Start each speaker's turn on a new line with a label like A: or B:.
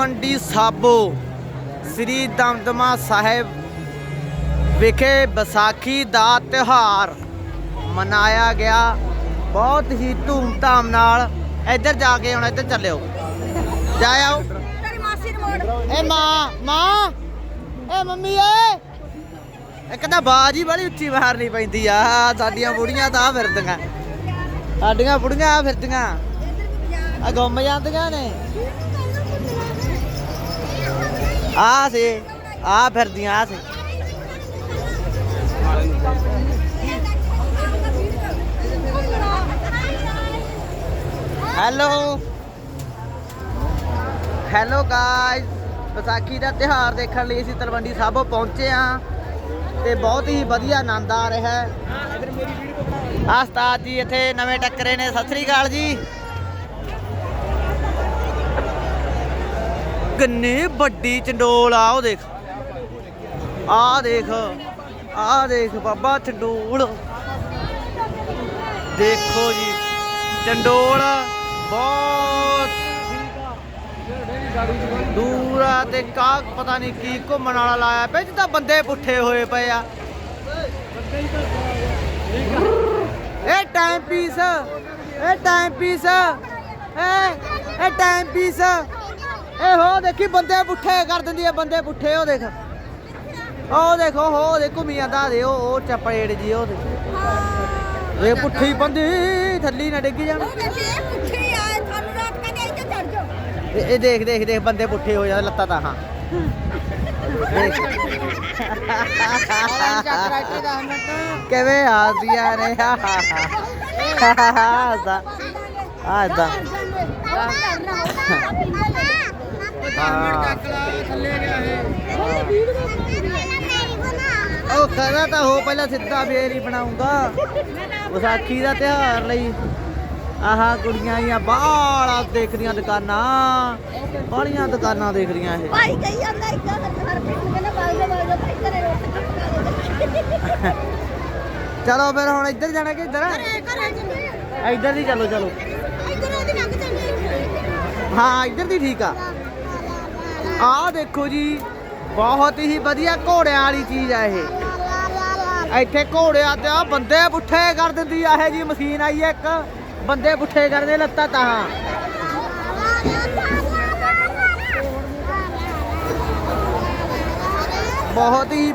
A: ਤਲਵੰਡੀ ਸਾਬੋ ਸ੍ਰੀ ਦਮਦਮਾ ਸਾਹਿਬ ਵਿਖੇ ਵਿਸਾਖੀ ਦਾ ਤਿਉਹਾਰ ਮਨਾਇਆ ਗਿਆ। ਬਹੁਤ ਹੀ ਧੂਮਧਾਮ ਨਾਲ ਇੱਧਰ ਜਾ ਕੇ ਹੁਣ ਇੱਧਰ ਚੱਲਿਓ। ਜਾ ਆਓ।
B: ਤੇਰੀ ਮਾਸੀ ਨੂੰ ਮੋੜ।
A: ਏ ਮਾਂ ਮਾਂ ਏ ਮੰਮੀ ਏ। ਇੱਕ ਤਾਂ ਬਾਜ ਹੀ ਬੜੀ ਉੱਚੀ ਮਾਰਨੀ ਪੈਂਦੀ ਆ। ਸਾਡੀਆਂ ਬੁੜੀਆਂ ਤਾਂ ਆ ਫਿਰਦੀਆਂ। ਸਾਡੀਆਂ ਬੁੜੀਆਂ ਆ ਫਿਰਦੀਆਂ। ਆ ਗੁੰਮ ਜਾਂਦੀਆਂ ਨੇ। ਆ ਸੇ, ਆ ਫਿਰਦੀਆਂ ਆ ਸੇ। ਹੈਲੋ। ਹੈਲੋ ਗਾਇਸ ਵਿਸਾਖੀ ਦਾ ਤਿਉਹਾਰ ਦੇਖਣ ਲਈ ਅਸੀਂ ਤਲਵੰਡੀ ਸਾਬੋ ਪਹੁੰਚੇ ਆ ਤੇ ਬਹੁਤ ਹੀ ਵਧੀਆ ਆਨੰਦ ਆ ਰਿਹਾ ਹੈ। ਆ ਉਸਤਾਦ ਜੀ ਇੱਥੇ ਨਵੇਂ ਟੱਕਰੇ ਨੇ, ਸਤਿ ਸ੍ਰੀ ਅਕਾਲ ਜੀ। ਕਿੰਨੀ ਵੱਡੀ ਚੰਡੋਲ ਆ ਉਹ ਦੇਖ। ਆ ਦੇਖ ਆ ਦੇਖ ਬਾਬਾ ਚੰਡੋਲ। ਦੇਖੋ ਜੀ, ਚੰਡੋਲ ਬਹੁਤ ਦੂਰ ਆ ਤੇ ਕਾ ਪਤਾ ਨਹੀਂ ਕੀ ਘੁੰਮਣ ਵਾਲਾ ਲਾਇਆ ਪਿਆ, ਜਿੱਦਾਂ ਬੰਦੇ ਪੁੱਠੇ ਹੋਏ ਪਏ ਆ। ਇਹ ਟਾਈਮ ਪੀਸ ਇਹ ਟਾਈਮ ਪੀਸ ਇਹ ਟਾਈਮ ਪੀਸ ਇਹ ਹੋ ਦੇਖੀ ਬੰਦੇ ਪੁੱਠੇ ਕਰ ਦਿੰਦੀ ਆ ਬੰਦੇ ਪੁੱਠੇ ਉਹ ਦੇਖ ਉਹ ਦੇਖੋ ਹੋ ਦੇ ਘੁੰਮੀ ਜਾਂਦਾ ਦੇ ਉਹ ਉਹ ਚਪੜੇੜ ਜੀ ਉਹ ਦੇ ਇਹ ਪੁੱਠੀ ਬੰਦੀ ਥੱਲੀ ਨਾ ਡਿੱਗ ਜਾਣ
B: ਇਹ ਆ
A: ਦੇਖ ਦੇਖ ਦੇਖ ਬੰਦੇ ਪੁੱਠੇ ਹੋ ਜਾਂਦੇ ਲੱਤਾਂ ਤਾਂ ਹਾਂ ਦੇਖ ਕਿਵੇਂ ਆਦੀਆਂ ਨੇ ਹਾ ਹਾ ਹਾ ਆਦਾ ਆਦਾ ਉਹ ਕਹਦਾ ਤਾਂ ਹੋ ਪਹਿਲਾਂ ਸਿੱਧਾ ਫੇਰ ਹੀ ਬਣਾਉਂਗਾ ਵਿਸਾਖੀ ਦਾ ਤਿਉਹਾਰ ਲਈ। ਆਹਾ ਕੁੜੀਆਂ ਆਈਆਂ ਬਾਹਲਾ ਦੇਖਦੀਆਂ ਦੁਕਾਨਾਂ। ਬਾਹਲੀਆਂ ਦੁਕਾਨਾਂ ਦੇਖ ਰਹੀਆਂ ਇਹ।
B: ਭਾਈ ਕਹੀ ਜਾਂਦਾ ਇੱਦਾਂ ਹਰ ਪਿੰਡ ਕਹਿੰਦਾ ਬਾਲ ਦੇ ਬਾਲ ਦੇ ਭਾਈ ਘਰੇ ਰੋਟੀ ਪਕਾ ਦੇ
A: ਚਲੋ ਫਿਰ ਹੁਣ ਇੱਧਰ ਜਾਣਾ ਕਿ ਇੱਧਰ ਇੱਧਰ ਦੀ ਚਲੋ ਚਲੋ।
B: ਇੱਧਰ ਉਹਦੀ ਲੰਘ ਚੱਲੇ
A: ਹਾਂ ਇੱਧਰ ਦੀ ਠੀਕ ਆ। ਆਹ ਦੇਖੋ ਜੀ, ਬਹੁਤ ਹੀ ਵਧੀਆ ਘੋੜਿਆਂ ਵਾਲੀ ਚੀਜ਼ ਆ ਇਹ। ਇੱਥੇ ਘੋੜਿਆਂ ਤੇ ਆ ਬੰਦੇ ਪੁੱਠੇ ਕਰ ਦਿੰਦੀ ਆ ਇਹ ਜੀ, ਮਸ਼ੀਨ ਆਈ ਹੈ ਇੱਕ। ਬੰਦੇ ਪੁੱਠੇ ਕਰਦੇ ਲੱਤਾਂ ਤਾਂ। ਬਹੁਤ ਹੀ